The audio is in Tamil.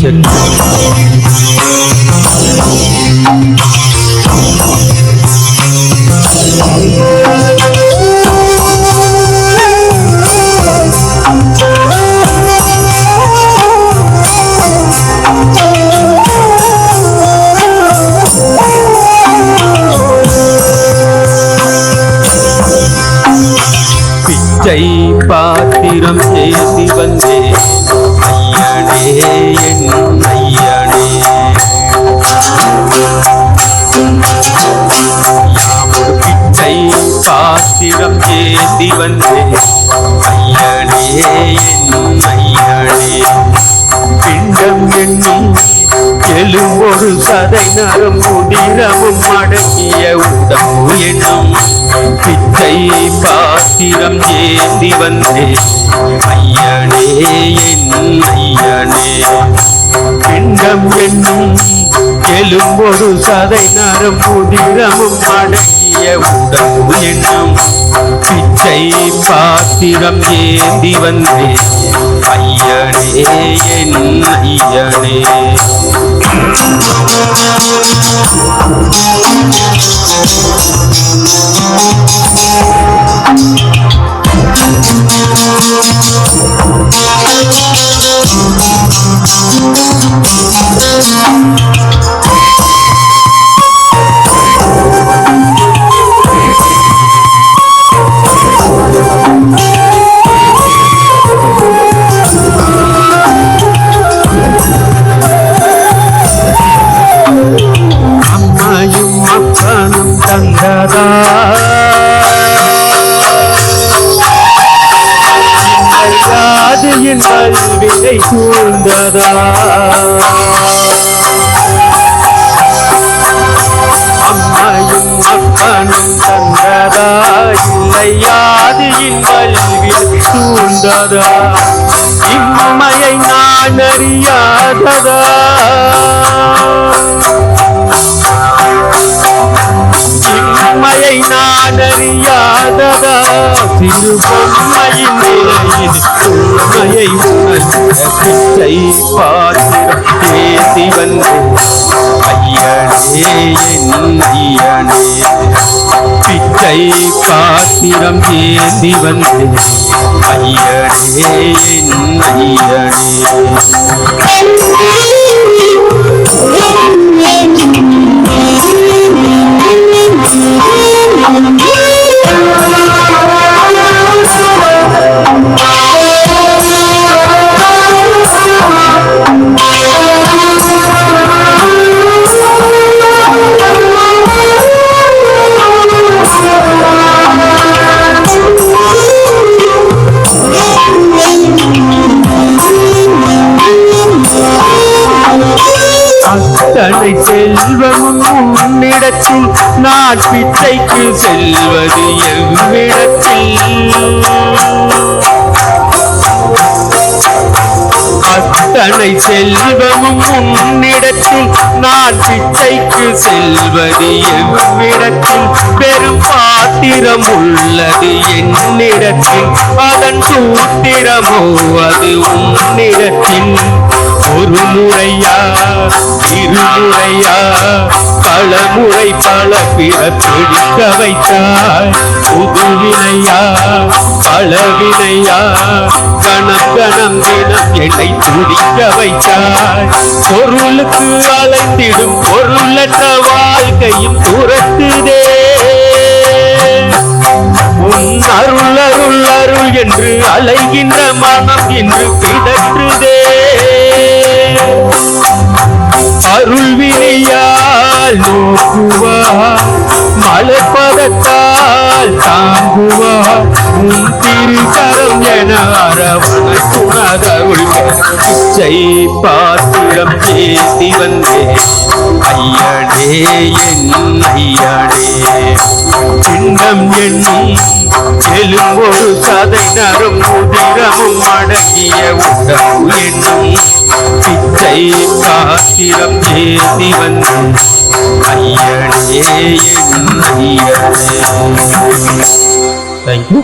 சரி பிச்சை பாத்திரம் செய்தி வந்தேன். என் ஐயனே யாமொரு பிச்சை பாத்திரம் ஏந்தி வந்தேன் ஐயனே என் ஐயனே பிண்டம் என்னும் மேலும் ஒரு சதை நரம் முதிரமும் அடங்கிய உடம்பு எனும் பிச்சை பாத்திரம் ஏந்தி வந்தே ஐயனே என் ஐயனே. பிண்டம் என்னும் எழும்பொரு சதை நரம் முதிரமும் அடங்கிய உடம்பு எனும் பிச்சை பாத்திரம் ஏந்தி வந்தே ஐயனே என் ஐயனே. Thank you. யாது என் கல்வினை சூழ்ந்ததா அம்மையும் அப்பனும் தந்ததா? இல்லை யாது சூழ்ந்ததா இம்மையை நான் அறியாததா? சின்மையை நான் அறியாததா சிறு பொம்மையின் நிலையில் உண்மையை உணர்ந்த பிச்சை பாத்திரம் பேசி வந்தே. ஐயனே என் ஐயனே பிச்சை பாத்திரம் ஐயனே என் ஐயனே. உன்னிடத்தில் நான் பிச்சைக்கு செல்வது எவ்விடத்தில்? அத்தனை செல்வமும் உன்னிடத்தில் நான் பிச்சைக்கு செல்வது எவ்விடத்தில்? பெரும் பாத்திரம் உள்ளது என்னிடத்தில் அதன் சூத்திரமோ அது உன்னிடத்தில்? ஒரு முறையா இருமுறையா பல முறை பல பிற பிடிக்க வைத்தாய். பல வினையா கணம் கணம் தினம் என்னை துடிக்க வைத்தாய். பொருளுக்கு அலைந்திடும் பொருளற்ற வாழ்க்கையும் துரத்துதே. உன் அருள் அருள் அருள் என்று அலைகின்ற மனம் என்று பிதற்றுதே. அருள் வினையா வினையால் நோக்குவார் மலப்பதத்தால் தாங்குவார் உன் திருக்கரம் என அரவண துணதருள் பாத்திரம் பேசி வந்தே. ஐயனே என் ஐயனே. சின்னம் எண்ணும் எலும்பொரு சதை நரும் முதிரமும் அடங்கிய உடம்பு என்னும். பிச்சை பாத்திரம் ஏந்தி வந்தேன் ஐயனே என் ஐயனே தேங்க்யூ